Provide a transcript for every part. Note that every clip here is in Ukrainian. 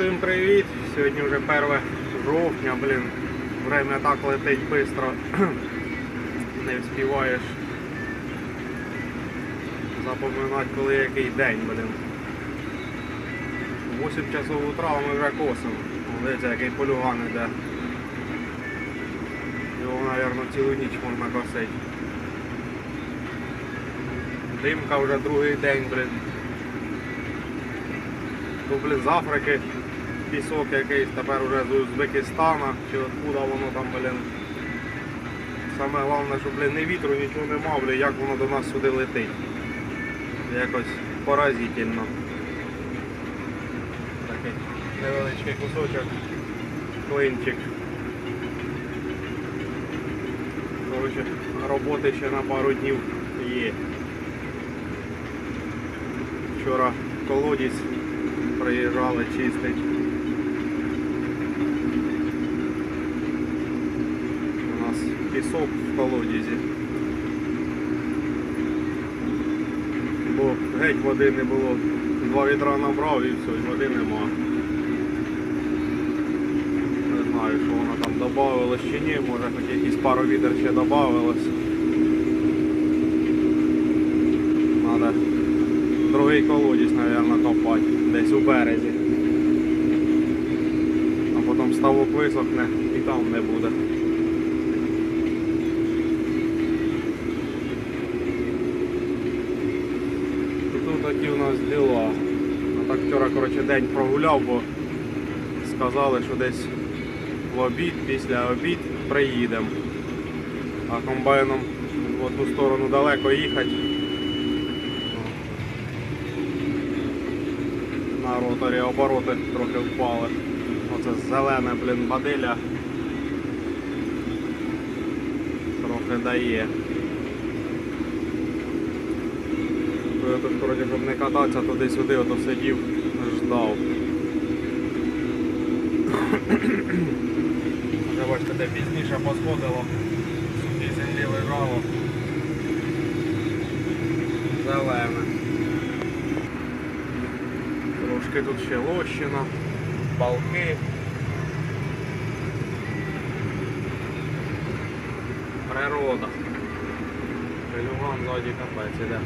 Всім привіт! Сьогодні вже 1 жовтня, блін. Время так летить швидко. Не вспіваєш запоминати, коли який день, блін. 8 часов утра ми вже косимо. Дивіться, який полюган іде. Його, мабуть, цілу ніч можна косити. Димка вже другий день, блін. То, блін, з Африки пісок якийсь, тепер вже з Узбекистана, чи откуда воно там, блін. Саме головне, що, блін, не вітру, нічого нема, блін, як воно до нас сюди летить. Якось поразительно. Такий невеличкий кусочок, клинчик. Коротше, роботи ще на пару днів є. Вчора колодязь приїжджали чистить. У нас пісок в колодязі. Бо геть води не було. Два відра набрав і все, і води нема. Не знаю, що воно там додавалось чи ні, може хоч якісь пару відер ще додавалось. Надо другий колодязь, мабуть, копати, десь у березі. А потім ставок висохне і там не буде. І тут такі у нас діла. Так вчора коротше, день прогуляв, бо сказали, що десь в обід, після обід приїдемо. А комбайном в одну сторону далеко їхати. На роторі обороти трохи впали. Оце зелене, блін, бадиля. Трохи дає. То Я тут, коротше, щоб не кататися туди-сюди, ото сидів, ждав. Вже бачите, де пізніше посходило. Сюди землі лежало. Зелене. Трошки тут ще лощина, балки. Природа. Пелюган ззаді капець іде.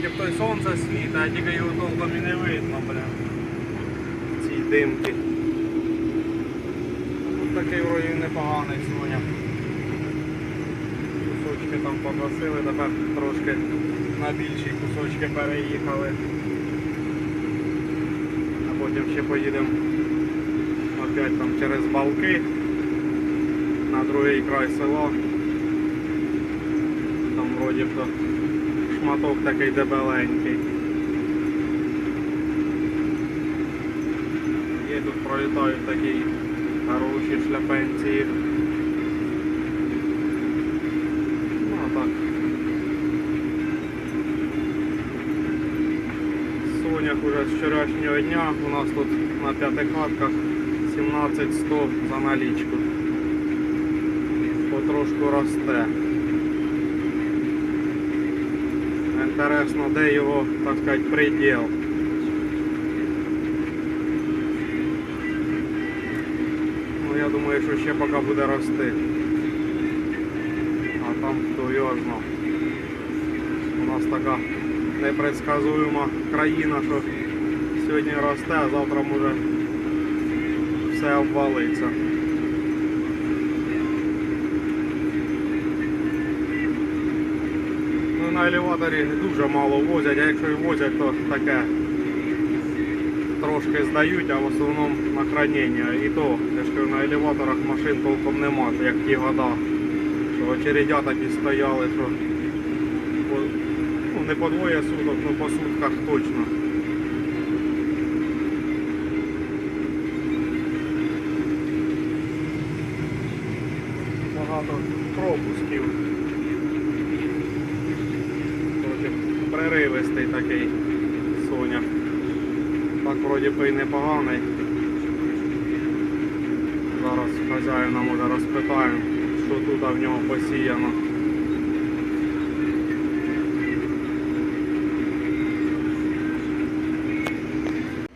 Вроді той сонце світа, а тільки його толком і не видно, бля. Ці димки. Тут такий вроді непоганий соняк. Кусочки там покосили, тепер трошки на більші кусочки переїхали. А потім ще поїдемо опять там через балки на другий край села. Там вроді б то шматок такий дебеленький. Є тут пролітають такі хороші шляпенці. Ну. Сонях уже з вчорашнього дня. У нас тут на п'ятихатках 17-100 за налічку. Потрошку росте. Інтересно, де його, так сказати, приділ. Ну я думаю, що ще поки буде рости. А там хто його. У нас така непредсказуема країна, що сьогодні росте, а завтра може все обвалиться. На елеваторі дуже мало возять, а якщо і возять, то таке трошки здають, а в основному на хранення. І то, я ж на елеваторах машин толком нема, як ті года. Що очередя такі стояли, що ну, не по двоє суток, ну по сутках точно. Багато пропусків. Трохи преривистий такий соняк. Так вроді би і непоганий. Зараз хазяїна може розпитаємо, що тут в нього посіяно.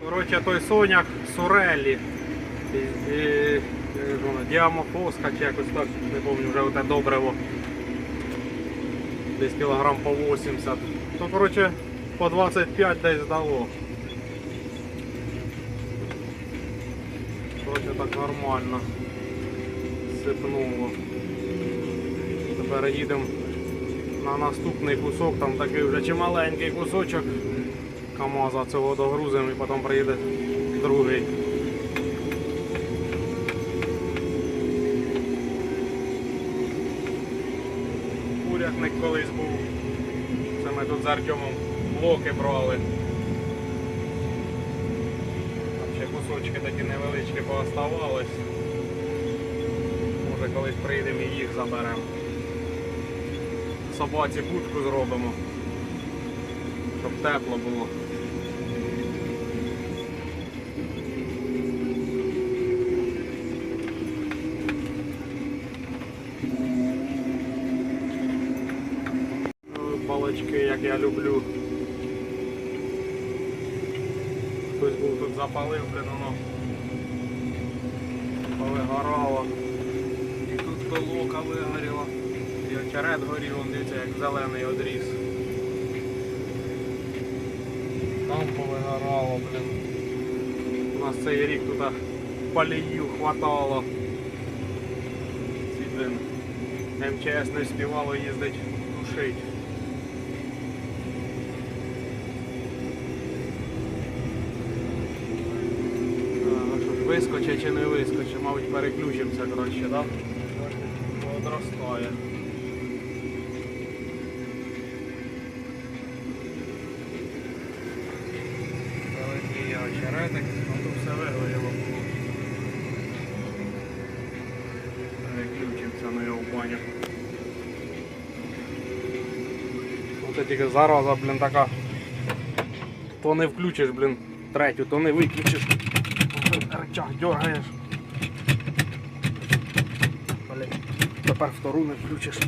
Коротше, той соняк Сурелі. Як Діамофоска чи якось так, не пам'ятаю вже оте добриво. Десь кілограм по 80. То коротше по 25 десь дало. Коротше так нормально. Сипнуло. Тепер їдемо на наступний кусок, там такий вже чималенький кусочок. КАМАЗа цього догрузимо і потім приїде другий. Курятник колись був. З Артемом блоки брали. Там ще кусочки такі невеличкі пооставались. Може колись прийдемо і їх заберемо. Собаці будку зробимо, щоб тепло було. Ну, як я люблю. Хтось був тут запалив, блин, повигорало. І тут толока вигоріла. І очерет горів, он дивіться, як зелений одріс. Там повигорало, блин. У нас цей рік тут паліїв хватало. Ці, блин, МЧС не співало їздить тушить. Вискоче чи не вискоче, мабуть переключимося краще, так? Подростає. Великий очеретик, а тут все вигоріло. Переключимося на його баню. Оце тільки зараза, блін, така. То не включиш, блін, третю, то не виключиш. Рычаг дергаєш. Блін, тепер втору не включиш.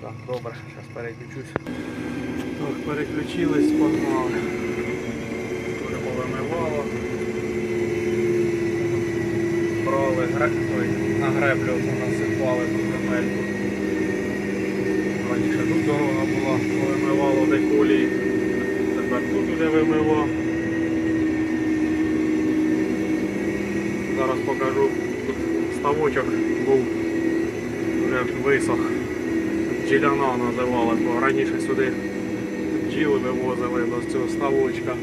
Так, добре, зараз переключусь. Так, переключились, погнали. Дуже повимивало. Брали гре... Ой, на греблю насипали тут земельку. Раніше тут дорога була, вимивало де колії. Тепер тут уже вимило. Зараз покажу. Тут ставочок був вже висох. Джіляна називалась, бо раніше сюди бджіли вивозили до цього ставочка.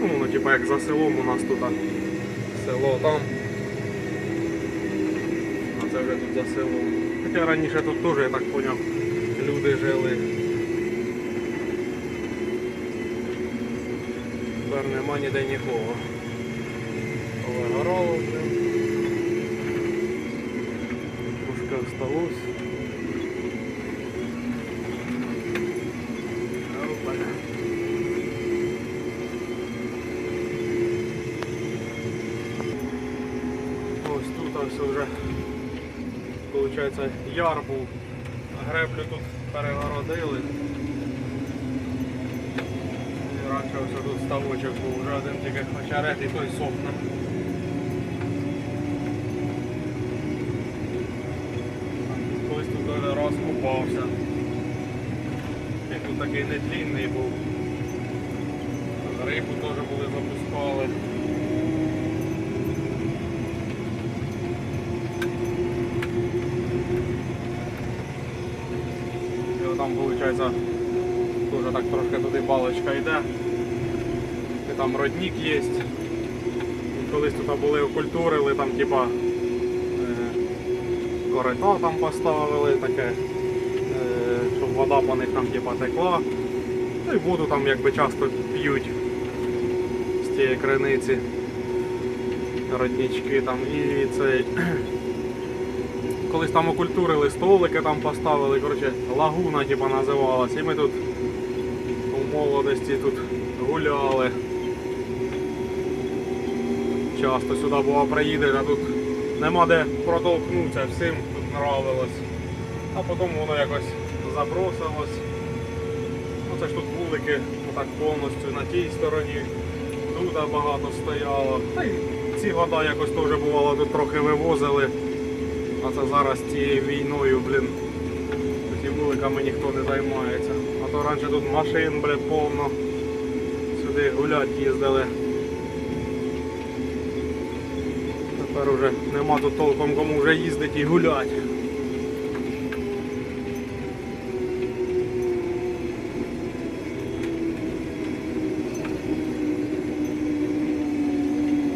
Ну, воно типа як за селом у нас тут село там. А це вже тут за селом. Хоча раніше тут теж, я так поняв, люди жили. Тепер нема ніде нікого. Вже. Трошки осталось. Ось тут ось вже виходить яр був. Греблю тут перегородили. Раніше тут ставочок був, вже один тільки очерет і той сохне. Тут раз купався. І тут такий нетлінний був. Рибу теж були запускали. І там виходить дуже так трошки туди балочка йде. І там родник є. Колись тут були окультурили, там типа корито там поставили таке, е, щоб вода по них там типа текла. Ну і воду там якби часто п'ють з тієї криниці. Роднички там і цей. Колись там окультурили столики там поставили, коротше, лагуна типа називалась. І ми тут у молодості тут гуляли. Часто сюди була приїдеш, а тут нема де протолкнутися, всім тут нравилось. А потім воно якось забросилось. Ну це ж тут вулики так повністю на тій стороні. Тут багато стояло. Та й ці года якось теж бувало, тут трохи вивозили. А це зараз цією війною, блін, цими вуликами ніхто не займається. А то раніше тут машин, блін, повно. Сюди гулять їздили. Тепер уже нема тут толком кому вже їздити і гулять.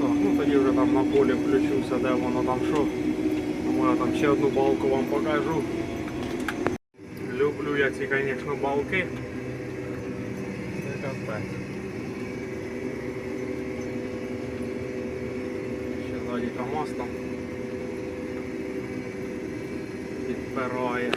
Так, ну тоді вже там на полі включуся, де воно там що. Тому я там ще одну балку вам покажу. Люблю я ці, звісно, балки. Це капець. Ззаді КАМАЗ там підпирає.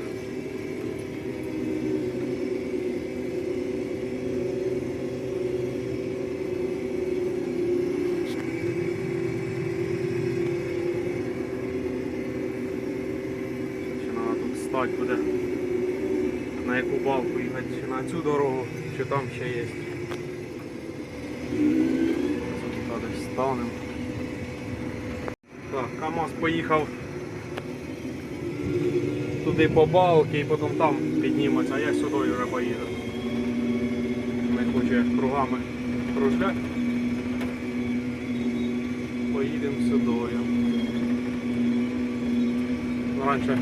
Стати буде. На яку балку їхати, чи на цю дорогу, чи там ще є. Станемо. КАМАЗ поїхав туди по балки і потім там підніметься, а я сюди вже поїду. Не хоче кругами кружляти. Поїдемо сюди. Раніше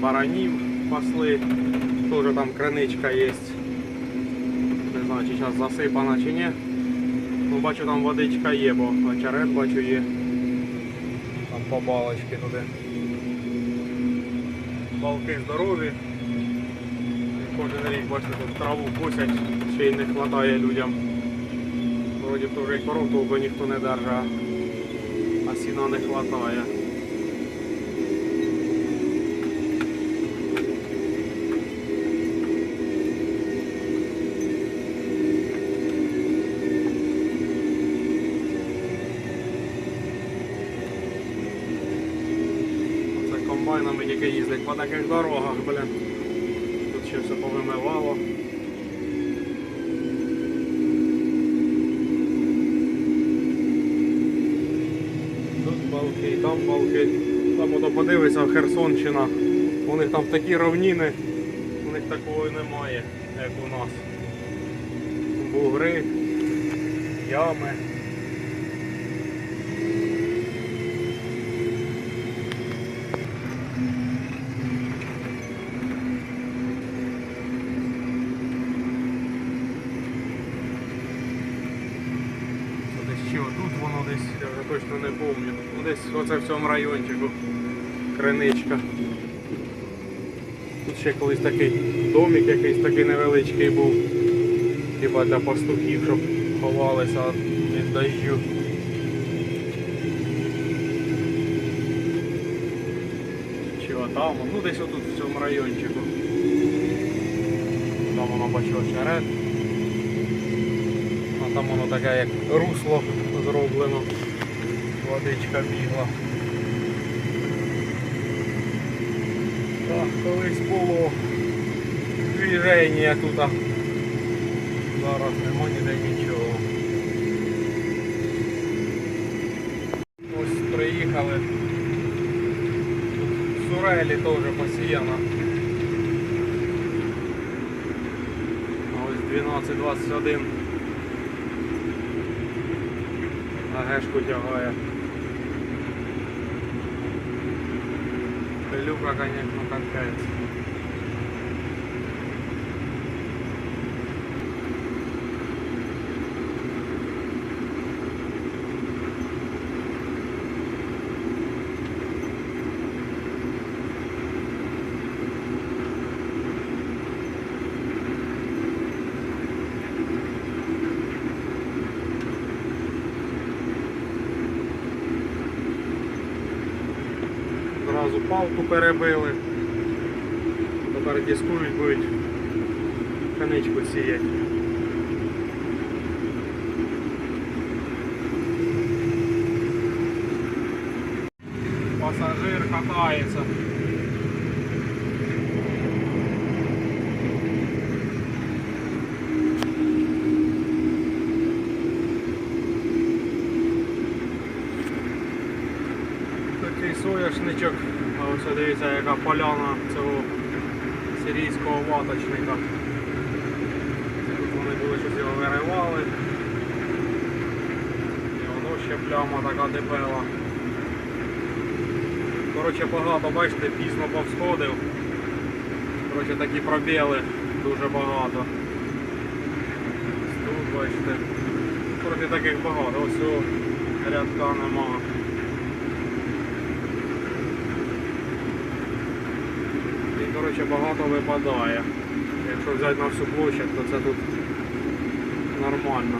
баранів пасли, теж там криничка є. Не знаю, чи зараз засипана чи ні. Ну, бачу там водичка є, бо очерет бачу є. По балочки туди. Балки здорові. Кожен рік бачите, тут траву косять, ще й не вистачає людям. Вроді то вже й коров толку ніхто не держа, а сіна не вистачає. Це комбайнами тільки таких дорогах, блін. Тут ще все повимивало. Тут балки, там балки. Там ото подивися Херсонщина. У них там такі равніни них такого немає, як у нас. Бугри, ями. Це Десь ще тут воно десь, я вже точно не пам'ятаю. Десь оце в цьому райончику криничка. Тут ще колись такий домик якийсь такий невеличкий був. Хіба для пастухів, щоб ховалися від дощу. Чи отам, ну десь отут в цьому райончику. Там воно бачу очерет. А там воно таке як русло зроблено. Водичка бігла. Так, колись було движення тут. Зараз нема ніде нічого. Ось приїхали. Тут сурелі теж посіяно. А ось 12.21. А гешку тягає. Пилюка, конечно, капець. Зразу палку перебили. Тепер дискують будуть каничку сіяти. Пасажир катається. Такий соняшничок, а яка поляна цього сирійського ваточника. Тут вони були щось його виривали. І воно ще пляма така дебела. Коротше, багато, бачите, пізно повсходив. Коротше, такі пробіли дуже багато. Тут бачите. Коротше, таких багато. Ось цього рядка немає. Коротше, багато випадає. Якщо взяти на всю площадь, то це тут нормально.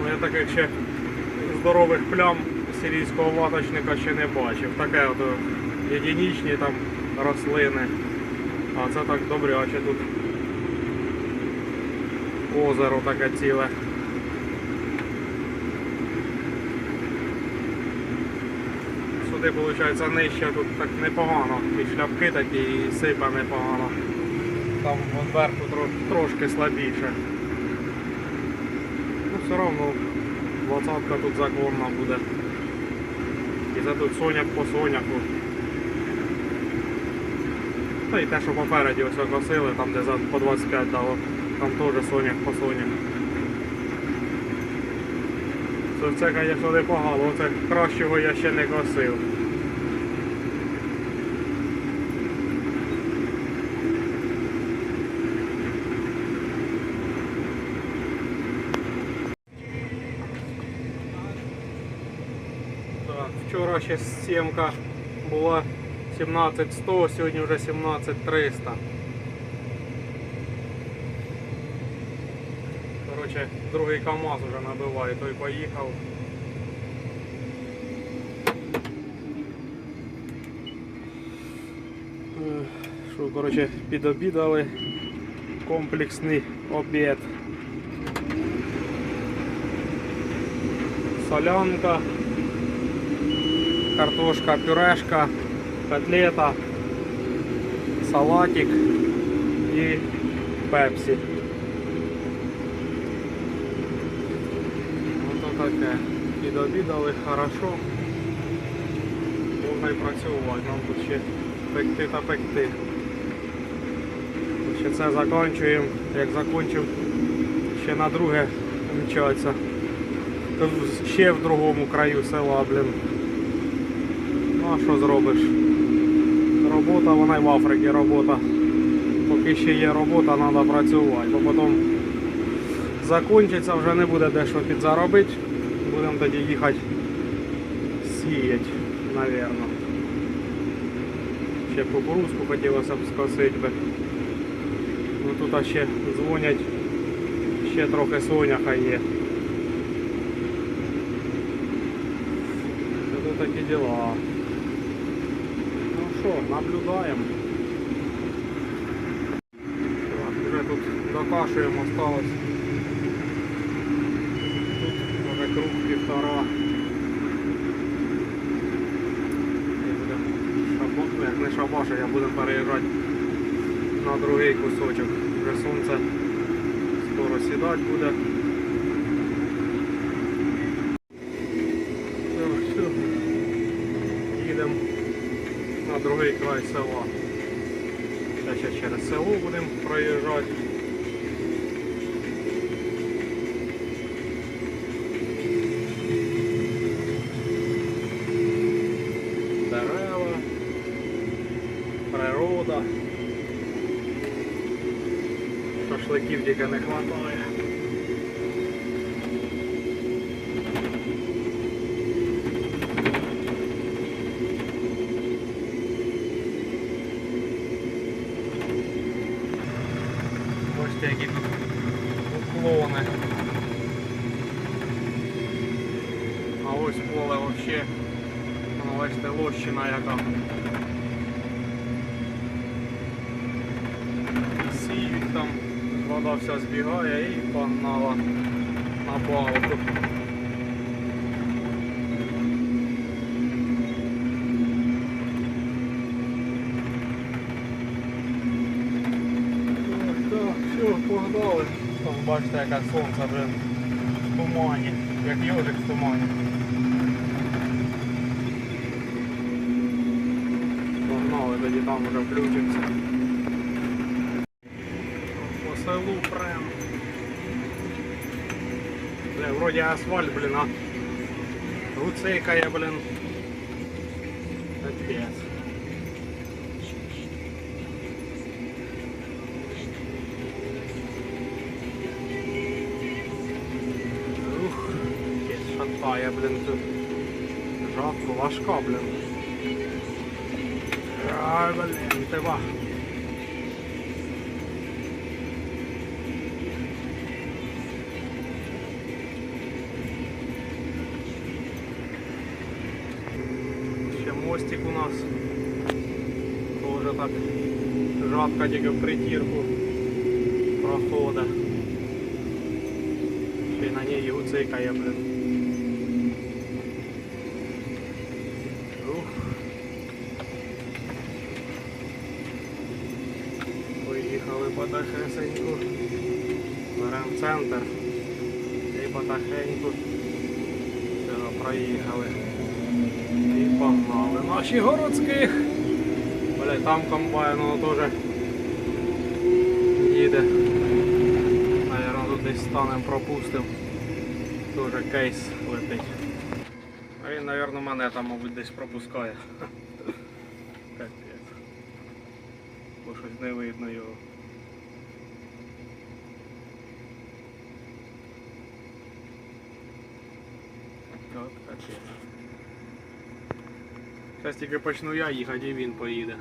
Ну, я таких ще здорових плям сирійського ваточника ще не бачив. Таке от е, єдинічні там рослини. А це так добряче тут. Озеро таке ціле. Сюди, виходить, нижче тут так непогано. І шляпки такі, і сипа непогано. Там зверху трошки слабіше. Ну все одно двадцятка тут законна буде. І за тут соняк по соняку. Та і те, що попереді ось косили, там де за по 25 дало, там теж соняк по соняку. Це, звісно, непогано, оце кращого я ще не косив. Так, вчора ще сімка була 17100, сьогодні вже 17300. Коротше, другий КАМАЗ вже набиває, той поїхав. Е, Що, коротше, підобідали комплексний обід. Солянка, картошка, пюрешка, котлета, салатик і пепсі. Ото таке. Підобідали хорошо. можна і працювати. Нам тут ще пекти та пекти. Ще це закінчуємо. Як закінчив, ще на друге мчаться. Ще в другому краю села, блін. А що зробиш? Робота, вона й в Африці робота. Поки ще є робота, треба працювати, бо потім закінчиться, вже не буде де що підзаробити. Будемо тоді їхати сіять, напевно. Ще кукурузку хотілося б скосити би. Ну тут ще дзвонять, ще трохи соняха є. Це такі діла. Що, наблюдаємо. Так, Вже тут докашуємо, осталось. Тут може круг півтора. Ну, Як не шабаша, я будемо переїжджати на другий кусочок. Вже сонце скоро сідати буде. Все, все. Їдемо на другий край села. Ще ще через село будемо проїжджати. Дерева, природа. Шашликів тільки не вистачає. Бачите, які тут уклони. А ось поле вообще, воно бачите, лощина яка. Сіють там, вода вся збігає і погнала на балку. Погнали. Там бачите, яке сонце вже в тумані, як йожик в тумані. Погнали, тоді там вже включимося. По прям. Бля, вроді асфальт, блін, а гуцейкає, блін. Капець. Ух, якесь шатає, блін, тут. Жабка важка, блін. Ай, блін, ти ва. Мостик у нас. Тоже так жабка тільки в притірку проходить. Ще на ній гуцикає, блин. Поїхали потихесеньку. Беремо центр. І потихеньку. Проїхали. І погнали. Наші городських. Бля, там комбайн, воно теж їде. Наверно, тут десь станем пропустим. Тоже кейс летить. А він, напевно, мене там, мабуть, десь пропускає. Капець. Бо щось не видно його. От капець. Зараз тільки почну я їхати і він поїде.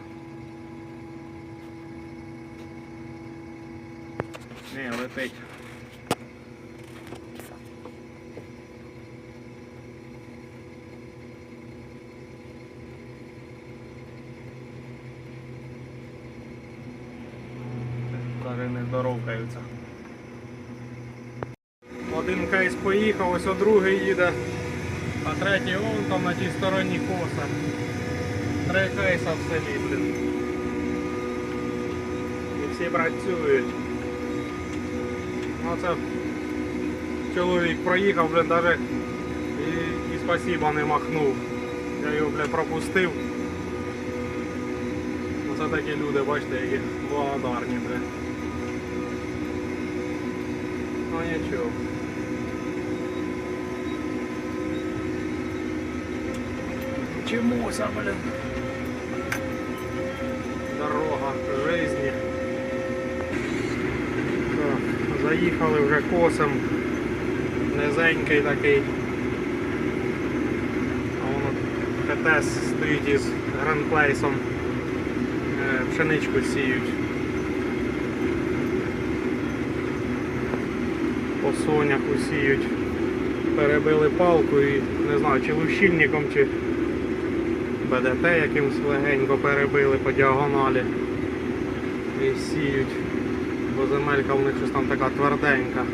Не, летить. Даже не здоровкаються. Один кейс поїхав, ось о другий їде, а третій он там на тій стороні коса. Три кейса в селі, блін. І всі працюють. Ну це чоловік проїхав, блін, навіть і, і спасіба не махнув. Я його, бля, пропустив. Оце такі люди, бачите, які благодарні, бля. Ну нічого. Чомуся, блин. Дорога жизни. Заїхали вже косом. Низенький такий. А воно КТС стоїть із гранплейсом. Е, Пшеничку сіють. По соняху сіють. Перебили палку і не знаю, чи лущильником, чи БДТ якимсь легенько перебили по діагоналі. І сіють. Бо земелька в них щось там така тверденька.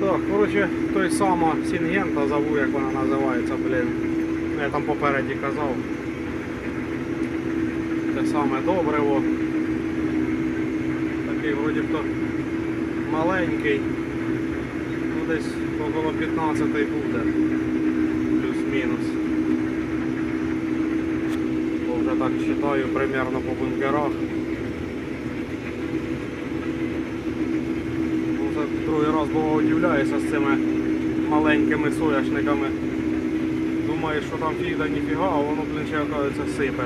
Так, коротше, той сама Сінгента забув, як вона називається, блін. Я там попереді казав. Те саме добриво. Такий вроді б то маленький. Ну десь около 15 буде. Плюс-мінус. Бо вже так вважаю примерно по бункерах. Ну, другий раз було удивляюся з цими маленькими соняшниками. Думаєш, що там фіда ніфіга, а воно, блін, ще оказується сипе.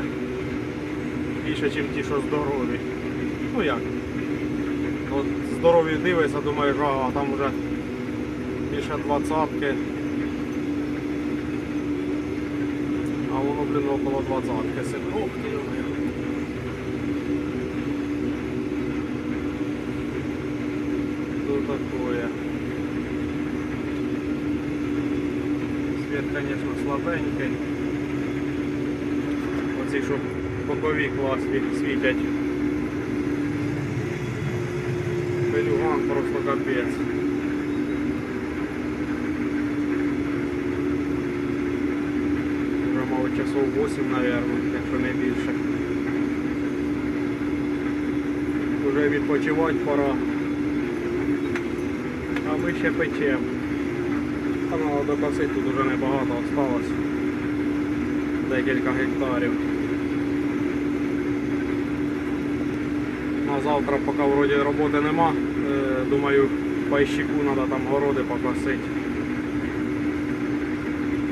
Більше, ніж ті, що здорові. Ну як? От здорові дивишся, думаєш, а там вже більше двадцятки. А воно, блін, около двадцятки ти, йо-моє. Что такое? Свет, конечно, слабенький. Оці, що бокові класні світять. Пелюган просто капець. Вже мало часов 8, наверное, якщо не більше. Уже відпочивати пора. А ми ще печемо. Там треба докосити, тут вже небагато осталось. Декілька гектарів. На завтра, поки вроді роботи нема, думаю, пайщику треба там городи покосити.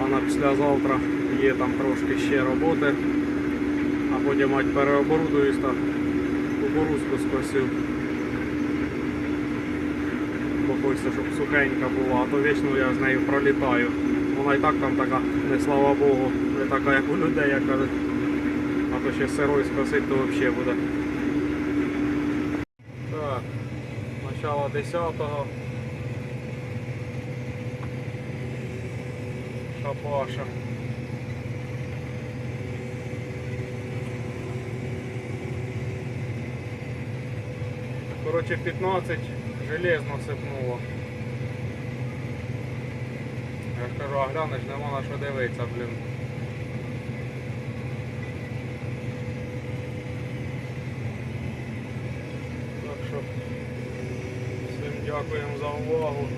А на післязавтра є там трошки ще роботи. А потім мать переоборудуюсь та кукурузку скосив. Хочеться, щоб сухенька була, а то вічно я з нею пролітаю. Вона і так там така, не слава Богу, не така, як у людей, як кажуть. А то ще сирой скосить, то взагалі буде. Так, начало 10-го. Шапаша. Коротше, 15 железно сипнуло. Я ж кажу, а глянеш, нема на що дивитися, блін. Так що всім дякуємо за увагу.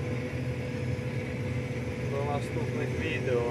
До наступних відео.